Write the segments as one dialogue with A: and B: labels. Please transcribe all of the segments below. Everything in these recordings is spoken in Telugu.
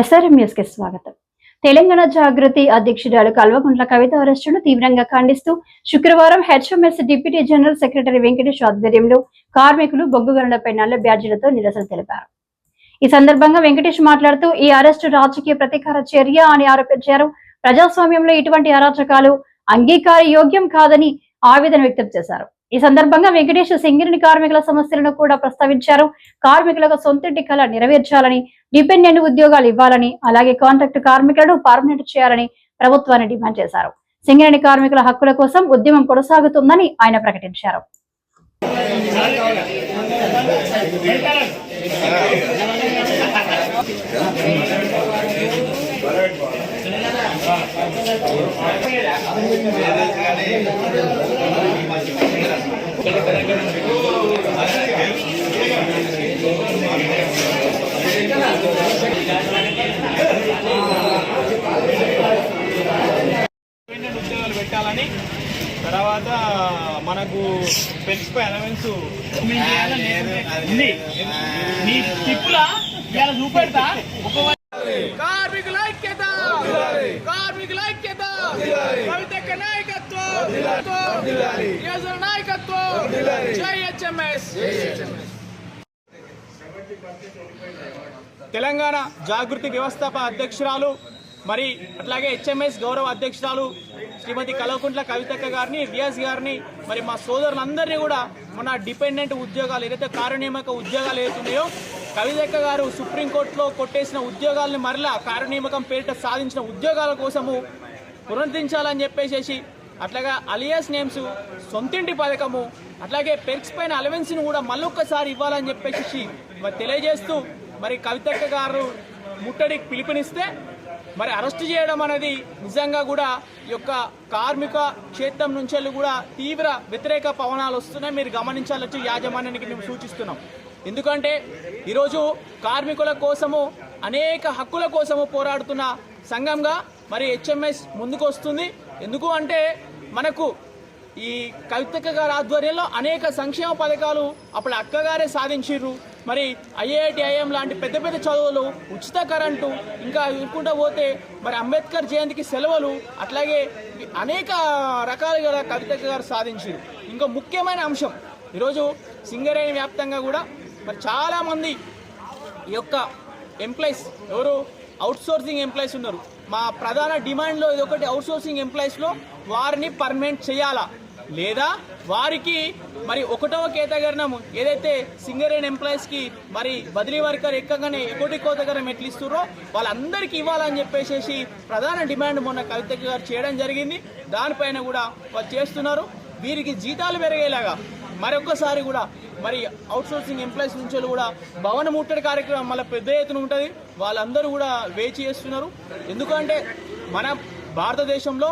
A: ఎస్ఆర్ఎం న్యూస్కి స్వాగతం. తెలంగాణ జాగృతి అధ్యక్షురాలు కల్వకుంట్ల కవిత అరెస్టును తీవ్రంగా ఖండిస్తూ శుక్రవారం HMS deputy general secretary Venkatesh ఆధ్వర్యంలో కార్మికులు బొగ్గు గనులపై నల్ల బ్యాడ్జీలతో నిరసన తెలిపారు. ఈ సందర్భంగా వెంకటేష్ మాట్లాడుతూ ఈ అరెస్టు రాజకీయ ప్రతీకార చర్య అని ఆరోపించారు. ప్రజాస్వామ్యంలో ఇటువంటి అరాచకాలు అంగీకార యోగ్యం కాదని ఆవేదన వ్యక్తం చేశారు. ఈ సందర్భంగా వెంకటేష్ సింగిరిని కార్మికుల సమస్యలను కూడా ప్రస్తావించారు. కార్మికులకు సొంతింటి కళ నెరవేర్చాలని డిపెండెంట్ ఉద్యోగాలు ఇవ్వాలని అలాగే కాంట్రాక్ట్ కార్మికులను పర్మనెంట్ చేయాలని ప్రభుత్వాన్ని డిమాండ్ చేశారు. సింగిరేణి కార్మికుల హక్కుల కోసం ఉద్యమం కొనసాగుతుందని ఆయన ప్రకటించారు.
B: పెట్టాలని. తర్వాత మనకు పెన్సిపై అలవెన్స్ ఉంది. నీ ఇలా చూపెడతా. కార్మికుల ఐక్యత కవితక్క నాయకత్వం హెచ్ఎంఎస్ తెలంగాణ జాగృతి వ్యవస్థాప అధ్యక్షురాలు మరి అట్లాగే హెచ్ఎంఎస్ గౌరవ అధ్యక్షురాలు శ్రీమతి కలవకుంట్ల కవితక్క గారిని వ్యాస్ గారిని మరి మా సోదరులందరినీ కూడా మన డిపెండెంట్ ఉద్యోగాలు ఏదైతే కార్యనియామక ఉద్యోగాలు ఏదైతున్నాయో కవితక్క గారు సుప్రీంకోర్టులో కొట్టేసిన ఉద్యోగాలని మరలా కార్యనియామకం పేరిట సాధించిన ఉద్యోగాల కోసము పునరుద్ధరించాలని చెప్పేసి అట్లాగా అలియాస్ నేమ్స్ సొంతింటి పథకము అట్లాగే పెర్క్స్ పైన అలవెన్స్ను కూడా మళ్ళొక్కసారి ఇవ్వాలని చెప్పేసి మరి తెలియజేస్తూ మరి కవితక్క గారు ముట్టడికి పిలుపునిస్తే మరి అరెస్ట్ చేయడం అనేది నిజంగా కూడా ఈ యొక్క కార్మిక క్షేత్రం నుంచి కూడా తీవ్ర వ్యతిరేక పవనాలు వస్తున్నాయి. మీరు గమనించాలని యాజమాన్యానికి మేము సూచిస్తున్నాం. ఎందుకంటే ఈరోజు కార్మికుల కోసము అనేక హక్కుల కోసము పోరాడుతున్న సంఘంగా మరి హెచ్ఎంఎస్ ముందుకు వస్తుంది ఎందుకు అంటే మనకు ఈ కవితక్క గారి ఆధ్వర్యంలో అనేక సంక్షేమ పథకాలు అప్పుడు అక్కగారే సాధించిర్రు. మరి ఐఐటి ఐఎం లాంటి పెద్ద పెద్ద చదువులు ఉచిత కరెంటు ఇంకా చూసుకుంటూ పోతే మరి అంబేద్కర్ జయంతికి సెలవులు అట్లాగే అనేక రకాలుగా కవితక్క గారు సాధించారు ఇంకా ముఖ్యమైన అంశం ఈరోజు సింగరేణి వ్యాప్తంగా కూడా మరి చాలామంది ఈ యొక్క ఎంప్లాయీస్ ఎవరు అవుట్సోర్సింగ్ ఎంప్లాయీస్ ఉన్నారు. మా ప్రధాన డిమాండ్లో ఇది ఒకటి ఎంప్లాయీస్లో వారిని పర్మనెంట్ చేయాలా? లేదా వారికి మరి ఒకటవ కేతగరణం ఏదైతే సింగరేణి ఎంప్లాయీస్కి మరి బదిలీ వర్కర్ ఎక్కగానే ఒకటి కోతగరం ఎట్లిస్తుర్రో వాళ్ళందరికీ ఇవ్వాలని చెప్పేసి ప్రధాన డిమాండ్ మొన్న కవిత గారు చేయడం జరిగింది. దానిపైన కూడా వాళ్ళు చేస్తున్నారు. వీరికి జీతాలు పెరిగేలాగా మరొకసారి కూడా మరి అవుట్ సోర్సింగ్ ఎంప్లాయీస్ నుంచి కూడా భవన ముట్టడి కార్యక్రమం మళ్ళీ పెద్ద ఎత్తున ఉంటుంది. వాళ్ళందరూ కూడా వేచి చేస్తున్నారు. ఎందుకంటే మన భారతదేశంలో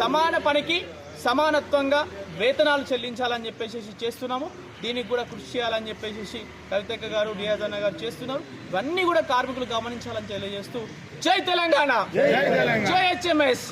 B: సమాన పనికి సమానత్వంగా వేతనాలు చెల్లించాలని చెప్పేసి చేస్తున్నాము. దీనికి కూడా కృషి చేయాలని చెప్పేసి కవితక్క గారు డియాజ్ అన్న గారు చేస్తున్నారు. ఇవన్నీ కూడా కార్మికులు గమనించాలని తెలియజేస్తూ జై తెలంగాణ! జై హెచ్ఎంఎస్!